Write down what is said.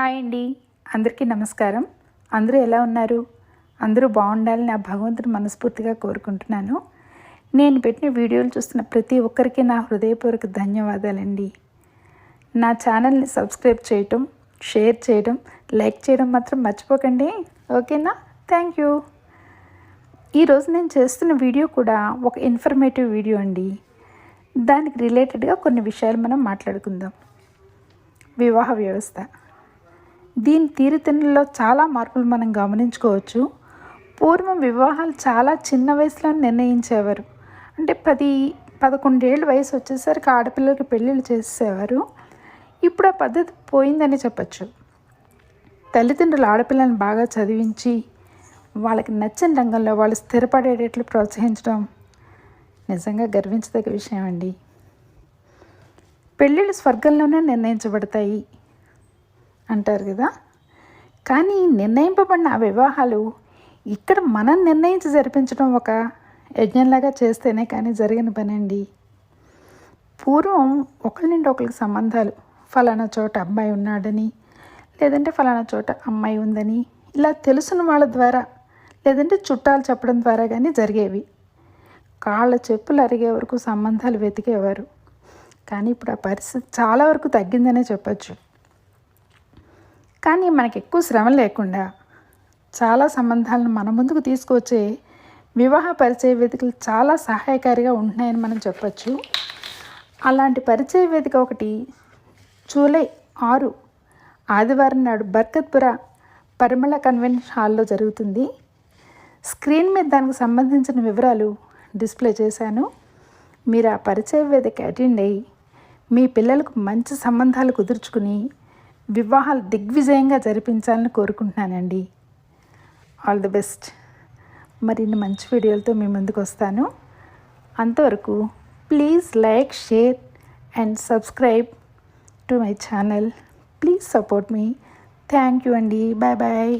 Hi అండి. అందరికీ నమస్కారం. అందరూ ఎలా ఉన్నారు? అందరూ బాగుండాలని నా భగవంతుని మనస్ఫూర్తిగా కోరుకుంటున్నాను. నేను పెట్టిన వీడియోలు చూస్తున్న ప్రతి ఒక్కరికి నా హృదయపూర్వక ధన్యవాదాలండి. నా ఛానల్ని సబ్స్క్రైబ్ చేయటం షేర్ చేయడం లైక్ చేయడం మాత్రం మర్చిపోకండి. ఓకేనా? Thank you. ఈరోజు నేను చేస్తున్న వీడియో కూడా ఒక ఇన్ఫర్మేటివ్ వీడియో అండి. దానికి రిలేటెడ్గా కొన్ని విషయాలు మనం మాట్లాడుకుందాం. వివాహ వ్యవస్థ. దీని తీరుతెన్నుల్లో చాలా మార్పులు మనం గమనించుకోవచ్చు. పూర్వం వివాహాలు చాలా చిన్న వయసులో నిర్ణయించేవారు. అంటే పది పదకొండేళ్ళ వయసు వచ్చేసరికి ఆడపిల్లలకి పెళ్ళిళ్ళు చేసేవారు. ఇప్పుడు ఆ పద్ధతి పోయిందని చెప్పచ్చు. తల్లిదండ్రులు ఆడపిల్లని బాగా చదివించి వాళ్ళకి నచ్చిన రంగంలో వాళ్ళు స్థిరపడేటట్లు ప్రోత్సహించడం నిజంగా గర్వించదగ్గ విషయం అండి పెళ్ళిళ్ళు స్వర్గంలోనే నిర్ణయించబడతాయి. అంటారు కదా. కానీ నిర్ణయింపబడిన ఆ వివాహాలు ఇక్కడ మనం నిర్ణయించి జరిపించడం ఒక యజ్ఞంలాగా చేస్తేనే కానీ జరిగిన పని అండి పూర్వం ఒకరి నుండి ఒకరికి సంబంధాలు ఫలానా చోట అబ్బాయి ఉన్నాడని లేదంటే ఫలానా చోట అమ్మాయి ఉందని ఇలా తెలుసున్న వాళ్ళ ద్వారా లేదంటే చుట్టాలు చెప్పడం ద్వారా కానీ జరిగేవి. కాళ్ళ చెప్పులు అరిగే వరకు సంబంధాలు వెతికేవారు. కానీ ఇప్పుడు ఆ పరిస్థితి చాలా వరకు తగ్గిందనే చెప్పచ్చు. కానీ మనకి ఎక్కువ శ్రమ లేకుండా చాలా సంబంధాలను మన ముందుకు తీసుకొచ్చే వివాహ పరిచయ వేదికలు చాలా సహాయకారిగా ఉంటున్నాయని మనం చెప్పచ్చు. అలాంటి పరిచయ వేదిక ఒకటి జూలై ఆరు ఆదివారం నాడు బర్కత్పుర పరిమళ కన్వెన్షన్ హాల్లో జరుగుతుంది. స్క్రీన్ మీద దానికి సంబంధించిన వివరాలు డిస్ప్లే చేశాను. మీరు ఆ పరిచయ వేదిక అటెండ్ అయ్యి మీ పిల్లలకు మంచి సంబంధాలు కుదుర్చుకుని వివాహాలు దిగ్విజయంగా జరిపించాలని కోరుకుంటున్నానండి. ఆల్ ది బెస్ట్ మరిన్ని మంచి వీడియోలతో మీ ముందుకు వస్తాను. అంతవరకు please like share and subscribe to my channel please support me thank you అండి. Bye bye